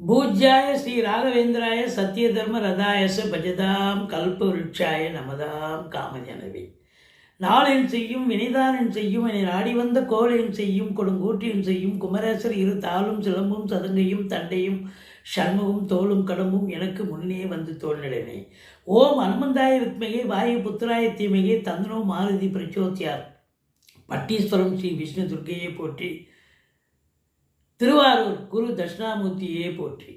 பூஜ்யாய ஸ்ரீ ராகவேந்திராய சத்திய தர்ம ரதாயச பஜதாம் கல்ப விருட்சாய நமதாம் காமஜனவி. நாளின் செய்யும் வினைதானன் செய்யும் என நாடி வந்த கோலையும் செய்யும் கொடுங்கூற்றியும் செய்யும் குமரேசர் இரு தாளும் சிலம்பும் சதங்கையும் தண்டையும் சண்முகம் தோளும் கடம்பும் எனக்கு முன்னே வந்து தோன்றினே ஓம் அனுமந்தாய வித்மகே வாயு புத்திராய தீமையே தந்தனோ மாருதி பிரச்சோத்தியார் பட்டீஸ்வரம் ஸ்ரீ விஷ்ணு துர்க்கையை போற்றி திருவாரூர் குரு தட்சிணாமூர்த்தியே போற்றி.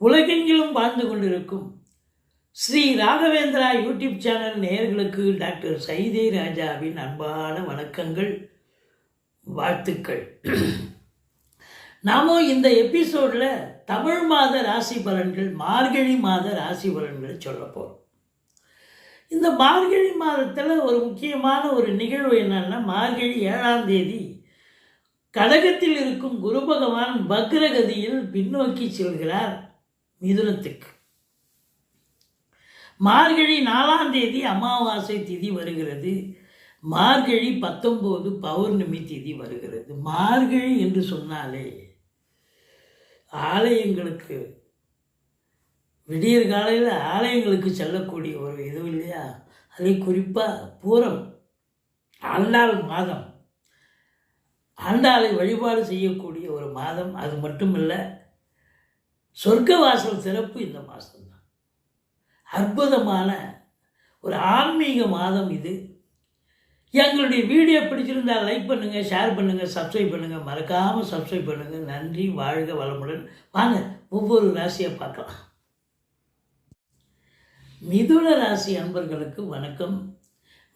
உலகெங்கிலும் வாழ்ந்து கொண்டிருக்கும் ஸ்ரீ ராகவேந்திரா யூடியூப் சேனல் நேயர்களுக்கு டாக்டர் சைதே ராஜாவின் அன்பான வணக்கங்கள் வாழ்த்துக்கள். நாம இந்த எபிசோடில் தமிழ் மாத ராசி பலன்கள் மார்கழி மாத ராசி பலன்களை சொல்ல போகிறோம் இந்த மார்கழி மாதத்தில் ஒரு முக்கியமான ஒரு நிகழ்வு என்னன்னா மார்கழி ஏழாம் தேதி கடகத்தில் இருக்கும் குரு பகவான் வக்ரகதியில் பின்னோக்கி செல்கிறார் மிதுனத்துக்கு. மார்கழி நாலாம் தேதி அமாவாசை திதி வருகிறது. மார்கழி பத்தொம்போது பௌர்ணமி திதி வருகிறது. மார்கழி என்று சொன்னாலே ஆலயங்களுக்கு விடியற் காலையில் ஆலயங்களுக்கு செல்லக்கூடிய ஒரு இது இல்லையா? அதை குறிப்பாக பூரம் அல்லால் மாதம். ஆண்டாளை வழிபாடு செய்யக்கூடிய ஒரு மாதம் அது மட்டுமில்ல சொர்க்கவாசல் சிறப்பு இந்த மாதம்தான். அற்புதமான ஒரு ஆன்மீக மாதம் இது. எங்களுடைய வீடியோ பிடிச்சிருந்தா லைக் பண்ணுங்கள் ஷேர் பண்ணுங்கள் சப்ஸ்கிரைப் பண்ணுங்கள் மறக்காமல் சப்ஸ்கிரைப் பண்ணுங்கள் நன்றி வாழ்க வளமுடன். வாங்க ஒவ்வொரு ராசியை பார்க்கலாம். மிதுன ராசி அன்பர்களுக்கு வணக்கம்.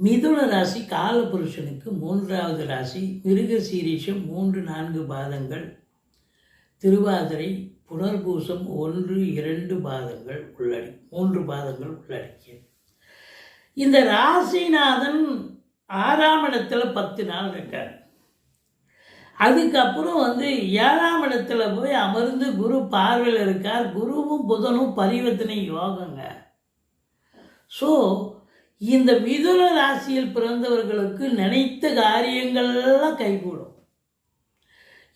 மிதுன ராசி காலபுருஷனுக்கு மூன்றாவது ராசி. மிருக சீரீஷம் மூன்று நான்கு பாதங்கள். திருவாதிரை புனர்பூசம் ஒன்று இரண்டு பாதங்கள் உள்ளடி மூன்று பாதங்கள் உள்ளடக்கியது. இந்த ராசிநாதன் ஆறாம் இடத்துல பத்து நாள் இருக்கார். அதுக்கப்புறம் வந்து ஏழாம் இடத்துல போய் அமர்ந்து குரு பார்வையில் இருக்கார். குருவும் புதனும் பரிவர்த்தனை யோகங்க. ஸோ இந்த மிதுன ராசியில் பிறந்தவர்களுக்கு நினைத்த காரியங்கள்லாம் கைகூடும்.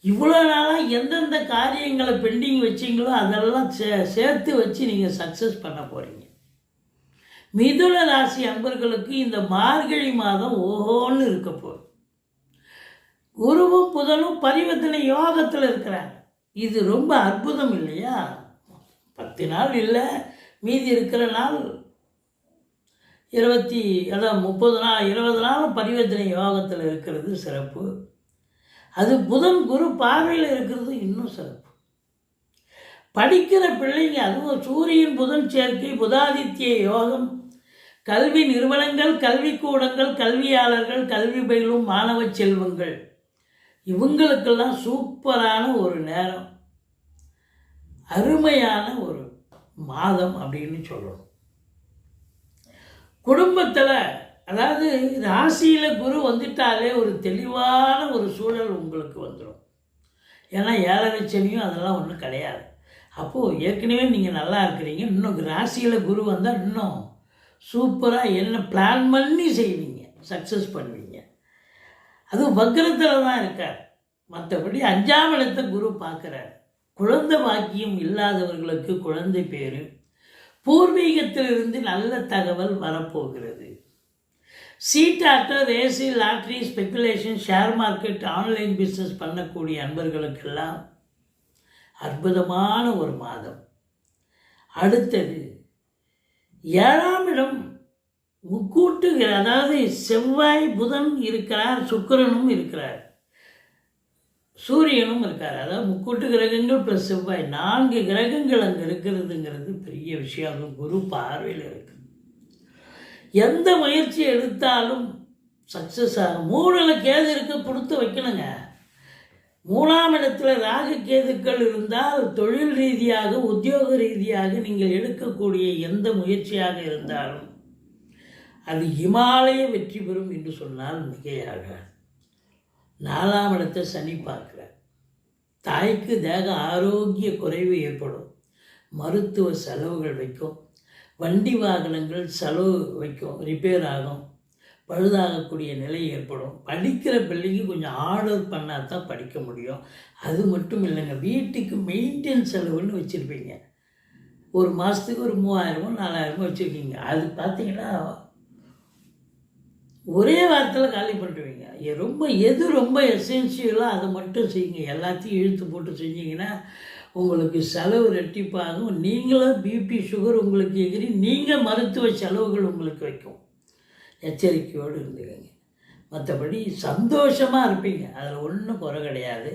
இவ்வளோ நாளாக எந்தெந்த காரியங்களை பெண்டிங் வச்சிங்களோ அதெல்லாம் சே சேர்த்து வச்சு நீங்கள் சக்ஸஸ் பண்ண போகிறீங்க மிதுன ராசி அன்பர்களுக்கு இந்த மார்கழி மாதம் ஓஹோன்னு இருக்க போகுது. குருவும் புதனும் பரிவர்த்தனை யோகத்தில் இருக்கிறாங்க. இது ரொம்ப அற்புதம் இல்லையா? பத்து நாள் இல்லை மீதி இருக்கிற நாள் இருபத்தி அதான் முப்பது நாள் இருபது நாள் பரிவர்த்தனை யோகத்தில் இருக்கிறது சிறப்பு. அது புதன் குரு பார்வையில் இருக்கிறது இன்னும் சிறப்பு. படிக்கிற பிள்ளைங்க அதுவும் சூரியன் புதன் சேர்க்கை புதாதித்ய யோகம் கல்வி நிறுவனங்கள் கல்விக்கூடங்கள் கல்வியாளர்கள் கல்வி பயிலும் மாணவ செல்வங்கள் இவங்களுக்கெல்லாம் சூப்பரான ஒரு நேரம். அருமையான ஒரு மாதம் அப்படின்னு சொல்லணும். குடும்பத்தில் அதாவது ராசியில் குரு வந்துட்டாலே ஒரு தெளிவான ஒரு சூழல் உங்களுக்கு வந்துடும் ஏன்னா ஏழரை சனியும் அதெல்லாம் ஒன்றும் கிடையாது. அப்போது ஏற்கனவே நீங்கள் நல்லா இருக்கிறீங்க. இன்னும் ராசியில் குரு வந்தால் இன்னும் சூப்பராக என்ன பிளான் பண்ணி செய்வீங்க. சக்ஸஸ் பண்ணுவீங்க. அதுவும் வக்கரத்தில் தான் இருக்கார். மற்றபடி அஞ்சாம் இடத்தை குரு பார்க்குறார். குழந்தை வாக்கியம் இல்லாதவர்களுக்கு குழந்தை பேர். பூர்வீகத்திலிருந்து நல்ல தகவல் வரப்போகிறது. சீட்டாட்டம் ரேசி lottery speculation share market online business பண்ணக்கூடிய அன்பர்களுக்கெல்லாம் அற்புதமான ஒரு மாதம். அடுத்தது ஏழாம் இடம் முக்கூட்டுகிற அதாவது செவ்வாய் புதன் இருக்கிறார் சுக்கிரனும் இருக்கிறார். சூரியனும் இருக்கார். அதாவது முக்கூட்டு கிரகங்கள் ப்ளஸ் செவ்வாய். நான்கு கிரகங்கள் அங்கே இருக்கிறதுங்கிறது பெரிய விஷயம் குரு பார்வையில் இருக்குது எந்த முயற்சி எடுத்தாலும் சக்ஸஸ் ஆகும் மூணில் கேது இருக்க கொடுத்து வைக்கணுங்க. மூணாம் இடத்துல ராகு கேதுக்கள் இருந்தால் தொழில் ரீதியாக உத்தியோக ரீதியாக நீங்கள் எடுக்கக்கூடிய எந்த முயற்சியாக இருந்தாலும் அது இமாலய வெற்றி பெறும் என்று சொன்னால் மிகையாக. நாலாம் இடத்தை சனி பார்க்குறார். தாய்க்கு தேக ஆரோக்கிய குறைவு ஏற்படும். மருத்துவ செலவுகள் வைக்கும். வண்டி வாகனங்கள் செலவு வைக்கும். ரிப்பேர் ஆகும். பழுதாகக்கூடிய நிலை ஏற்படும். படிக்கிற பிள்ளைக்கு கொஞ்சம் ஆர்டர் பண்ணால் தான் படிக்க முடியும். அது மட்டும் இல்லைங்க வீட்டுக்கு மெயின்டெனன்ஸ் செலவுன்னு வச்சுருப்பீங்க. ஒரு மாதத்துக்கு ஒரு மூவாயிரமோ நாலாயிரமோ வச்சுருக்கீங்க. அது பார்த்தீங்கன்னா ஒரே வாரத்தில் காலி பண்ணிடுவீங்க. ரொம்ப எது ரொம்ப எசென்சியலோ அதை மட்டும் செய்யுங்க. எல்லாத்தையும் இழுத்து போட்டு செஞ்சீங்கன்னா உங்களுக்கு செலவு ரெட்டிப்பாகும் நீங்களும் பிபி சுகர் உங்களுக்கு எகிரி நீங்கள் மருத்துவ செலவுகள் உங்களுக்கு வைக்கும். எச்சரிக்கையோடு இருந்துக்கங்க. மற்றபடி சந்தோஷமாக இருப்பீங்க. அதில் ஒன்றும் குறை கிடையாது.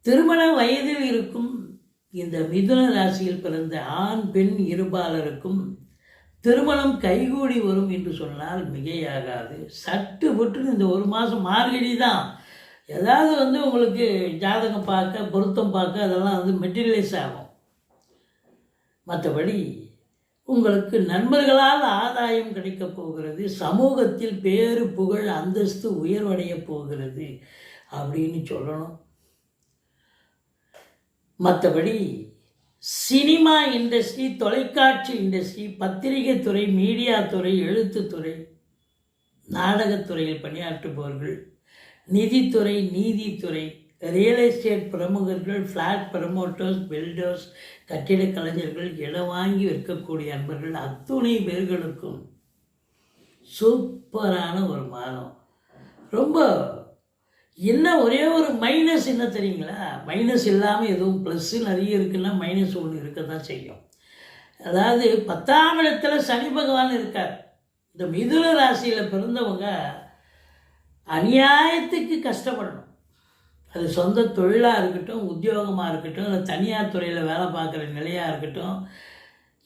திருமண வயதில் இருக்கும் இந்த மிதுன ராசியில் பிறந்த ஆண் பெண் இருபாலருக்கும் திருமணம் கைகூடி வரும் என்று சொன்னால் மிகையாகாது. சட்டு விட்டுன்னு இந்த ஒரு மாதம் மார்கழி தான். ஏதாவது வந்து உங்களுக்கு ஜாதகம் பார்க்க பொருத்தம் பார்க்க அதெல்லாம் வந்து மெட்டீரியலைஸ் ஆகும். மற்றபடி உங்களுக்கு நண்பர்களால் ஆதாயம் கிடைக்கப் போகிறது சமூகத்தில் பேரு புகழ் அந்தஸ்து உயர்வடைய போகிறது அப்படின்னு சொல்லணும். மற்றபடி சினிமா இண்டஸ்ட்ரி தொலைக்காட்சி இண்டஸ்ட்ரி பத்திரிகை துறை மீடியா துறை எழுத்துத்துறை நாடகத்துறையில் பணியாற்றுபவர்கள் நிதித்துறை நீதித்துறை ரியல் எஸ்டேட் பிரமுகர்கள் ஃப்ளாட் ப்ரமோட்டர்ஸ் பில்டர்ஸ் கட்டிடக் கலைஞர்கள் இடம் வாங்கி விற்கக்கூடிய அன்பர்கள் அத்துணை பேர்களுக்கும் சூப்பரான ஒரு மாதம். ரொம்ப என்ன ஒரே ஒரு மைனஸ் என்ன தெரியுங்களா? மைனஸ் இல்லாமல் எதுவும் ப்ளஸ்ஸு நிறைய இருக்குன்னா மைனஸ் ஒன்று இருக்க தான் செய்யும். அதாவது பத்தாம் இடத்துல சனி பகவான் இருக்கார். இந்த மிதுன ராசியில் பிறந்தவங்க அநியாயத்துக்கு கஷ்டப்படணும். அது சொந்த தொழிலாக இருக்கட்டும் உத்தியோகமாக இருக்கட்டும் இல்லை தனியார் துறையில் வேலை பார்க்குற நிலையாக இருக்கட்டும்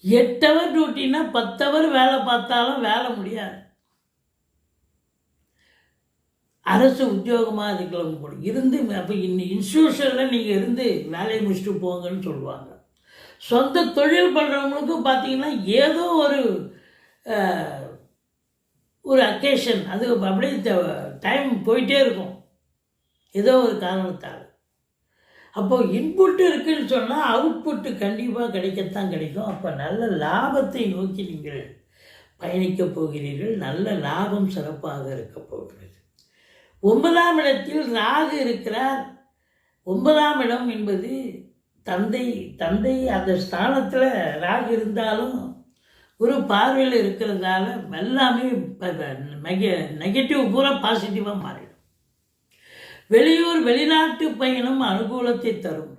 எட்டு ஹவர் டியூட்டின்னா பத்து ஹவர் வேலை பார்த்தாலும் வேலை முடியாது. அரசு உத்தியோகமாக இருக்கலாம் கூட. இருந்து அப்போ இன்னி இன்ஸ்டியூஷனில் நீங்கள் இருந்து வேலையை முடிச்சுட்டு போங்கன்னு சொல்லுவாங்க. சொந்த தொழில் பண்ணுறவங்களுக்கும் பார்த்தீங்கன்னா ஏதோ ஒரு ஒரு அக்கேஷன் அது அப்படியே டைம் போயிட்டே இருக்கும். ஏதோ ஒரு காரணத்தால். அப்போது இன்புட்டு இருக்குன்னு சொன்னால் அவுட்புட்டு கண்டிப்பாக கிடைக்கத்தான் கிடைக்கும். அப்போ நல்ல லாபத்தை நோக்கி நீங்கள் பயணிக்கப் போகிறீர்கள். நல்ல லாபம் சிறப்பாக இருக்கப் போகிறது. ஒன்பதாம் இடத்தில் ராகு இருக்கிறார். ஒன்பதாம் இடம் என்பது தந்தை தந்தை அந்த ஸ்தானத்தில் ராகு இருந்தாலும் ஒரு பார்வையில் இருக்கிறதால எல்லாமே நெகட்டிவ் பூரா பாசிட்டிவாக மாறிடும். வெளியூர் வெளிநாட்டு பயணம் அனுகூலத்தை தரும்.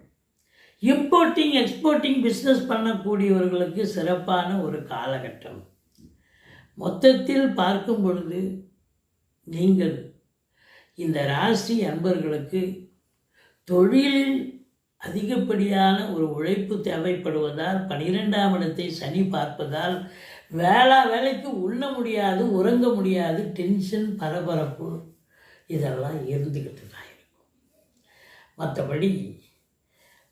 இம்போர்ட்டிங் எக்ஸ்போர்ட்டிங் பிஸ்னஸ் பண்ணக்கூடியவர்களுக்கு சிறப்பான ஒரு காலகட்டம். மொத்தத்தில் பார்க்கும் பொழுது நீங்கள் இந்த ராசி அன்பர்களுக்கு தொழிலில் அதிகப்படியான ஒரு உழைப்பு தேவைப்படுவதால் பனிரெண்டாம் இடத்தை சனி பார்ப்பதால் வேளா வேலைக்கு உண்ண முடியாது உறங்க முடியாது டென்ஷன் பரபரப்பு இதெல்லாம் இருந்துக்கிட்டு தான் இருக்கும். மற்றபடி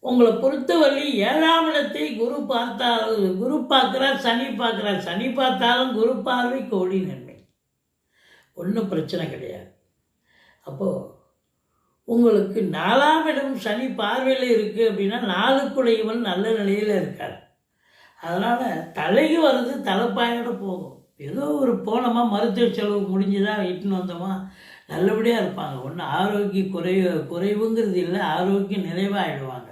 உங்களை பொறுத்தவரை ஏழாம் இடத்தை குரு பார்த்தாலும் குரு பார்க்குறார் சனி பார்க்குறார். சனி பார்த்தாலும் குரு பார்வை கோடி நன்மை. ஒன்றும் பிரச்சனை கிடையாது. அப்போது உங்களுக்கு நாலாம் இடம் சனி பார்வையில் இருக்குது அப்படின்னா நாளுக்குடையவன் நல்ல நிலையில் இருக்கார். அதனால் தலைக்கு வர்றது தலைப்பாயோட போகும். ஏதோ ஒரு போனோமா மருத்துவ செலவு முடிஞ்சுதா இட்டுன்னு வந்தோமா நல்லபடியாக இருப்பாங்க. ஒன்றும் ஆரோக்கிய குறைவு குறைவுங்கிறது இல்லை ஆரோக்கியம் நிறைவாகிடுவாங்க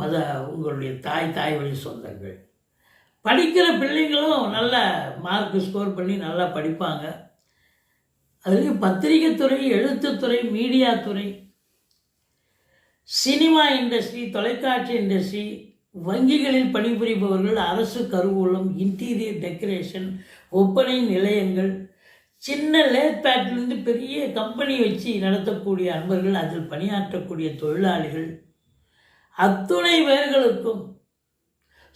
மத உங்களுடைய தாய் தாய் வழி சொந்தங்கள். படிக்கிற பிள்ளைங்களும் நல்ல மார்க் ஸ்கோர் பண்ணி நல்லா படிப்பாங்க. அதுலேயும் பத்திரிகை துறை எழுத்துத்துறை மீடியா துறை சினிமா இண்டஸ்ட்ரி தொலைக்காட்சி இண்டஸ்ட்ரி வங்கிகளில் பணிபுரிபவர்கள் அரசு கருவூலம் இன்டீரியர் டெக்கரேஷன் ஒப்பனை நிலையங்கள் சின்ன லேத்பேட்லேருந்து பெரிய கம்பெனி வச்சு நடத்தக்கூடிய அன்பர்கள் அதில் பணியாற்றக்கூடிய தொழிலாளிகள் அத்துணை பேர்களுக்கும்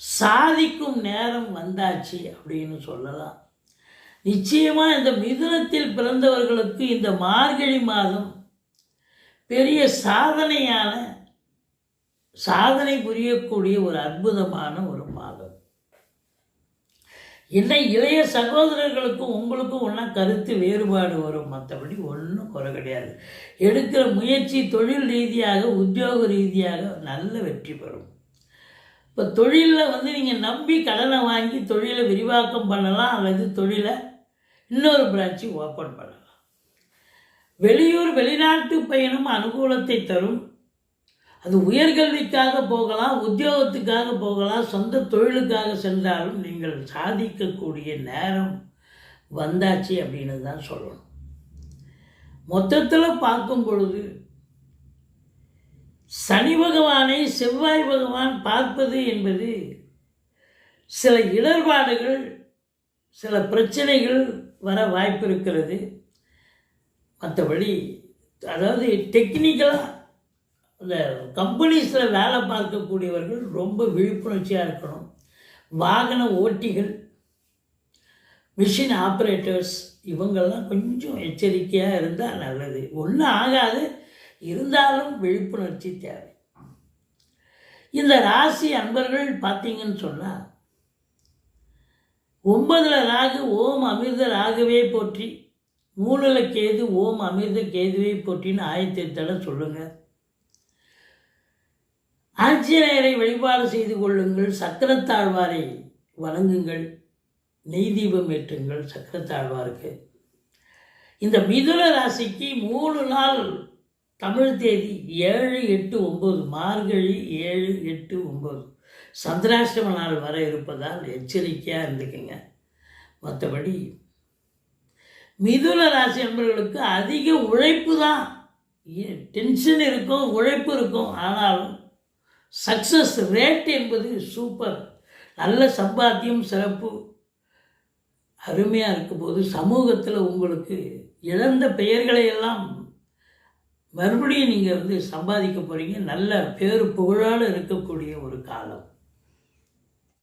சாதிக்கும் நேரம் வந்தாச்சு அப்படின்னு சொல்லலாம். நிச்சயமாக இந்த மிதுனத்தில் பிறந்தவர்களுக்கு இந்த மார்கழி மாதம் பெரிய சாதனையான சாதனை புரியக்கூடிய ஒரு அற்புதமான ஒரு மாதம். என்ன இளைய சகோதரர்களுக்கும் உங்களுக்கும் ஒன்றா கருத்து வேறுபாடு வரும். மற்றபடி ஒன்றும் குறை கிடையாது. எடுக்கிற முயற்சி தொழில் ரீதியாக உத்தியோக ரீதியாக நல்ல வெற்றி பெறும். இப்போ தொழிலில் வந்து நீங்கள் நம்பி கடனை வாங்கி தொழிலை விரிவாக்கம் பண்ணலாம் அல்லது தொழிலை இன்னொரு பிரான்ச்சு ஓப்பன் பண்ணலாம். வெளியூர் வெளிநாட்டு பயணம் அனுகூலத்தை தரும். அது உயர்கல்விக்காக போகலாம் உத்தியோகத்துக்காக போகலாம் சொந்த தொழிலுக்காக சென்றாலும் நீங்கள் சாதிக்கக்கூடிய நேரம் வந்தாச்சு அப்படின்னு தான் சொல்லணும். மொத்தத்தில் பார்க்கும் பொழுது சனி பகவானை செவ்வாய் பகவான் பார்ப்பது என்பது சில இடர்பாடுகள் சில பிரச்சனைகள் வர வாய்ப்பு இருக்கிறது. மற்றபடி அதாவது டெக்னிக்கலாக அந்த கம்பெனிஸில் வேலை பார்க்கக்கூடியவர்கள் ரொம்ப விழிப்புணர்ச்சியாக இருக்கணும். வாகன ஓட்டிகள் மிஷின் ஆப்ரேட்டர்ஸ் இவங்கெல்லாம் கொஞ்சம் எச்சரிக்கையாக இருந்தால் நல்லது. ஒன்றும் ஆகாது இருந்தாலும் விழிப்புணர்ச்சி தேவை. இந்த ராசி அன்பர்கள் பார்த்தீங்கன்னு சொன்னால் ஒன்பதுல ராகு ஓம் அமிர்த ராகவே போற்றி. மூணுல கேது ஓம் அமிர்த கேதுவே போற்றின்னு ஆயத்திருத்தலை சொல்லுங்கள் ஆஞ்சநேயரை வழிபாடு செய்து கொள்ளுங்கள் சக்கரத்தாழ்வாரை வணங்குங்கள் நெய் தீபம் ஏற்றுங்கள் சக்கரத்தாழ்வாருக்கு. இந்த மிதுன ராசிக்கு மூணு நாள் தமிழ் தேதி ஏழு எட்டு ஒம்பது மார்கழி ஏழு எட்டு ஒம்பது சந்திராஷ்டம நாள் வர இருப்பதால் எச்சரிக்கையாக இருந்துக்குங்க. மற்றபடி மிதுன ராசி என்பவர்களுக்கு அதிக உழைப்பு தான் டென்ஷன் இருக்கும் உழைப்பு இருக்கும். ஆனாலும் சக்ஸஸ் ரேட் என்பது சூப்பர் நல்ல சம்பாத்தியம் சிறப்பு. அருமையாக இருக்கும்போது சமூகத்தில் உங்களுக்கு இழந்த பெயர்களை எல்லாம் மறுபடியும் நீங்கள் வந்து சம்பாதிக்க போகிறீங்க நல்ல பேரு புகழால் இருக்கக்கூடிய ஒரு காலம்.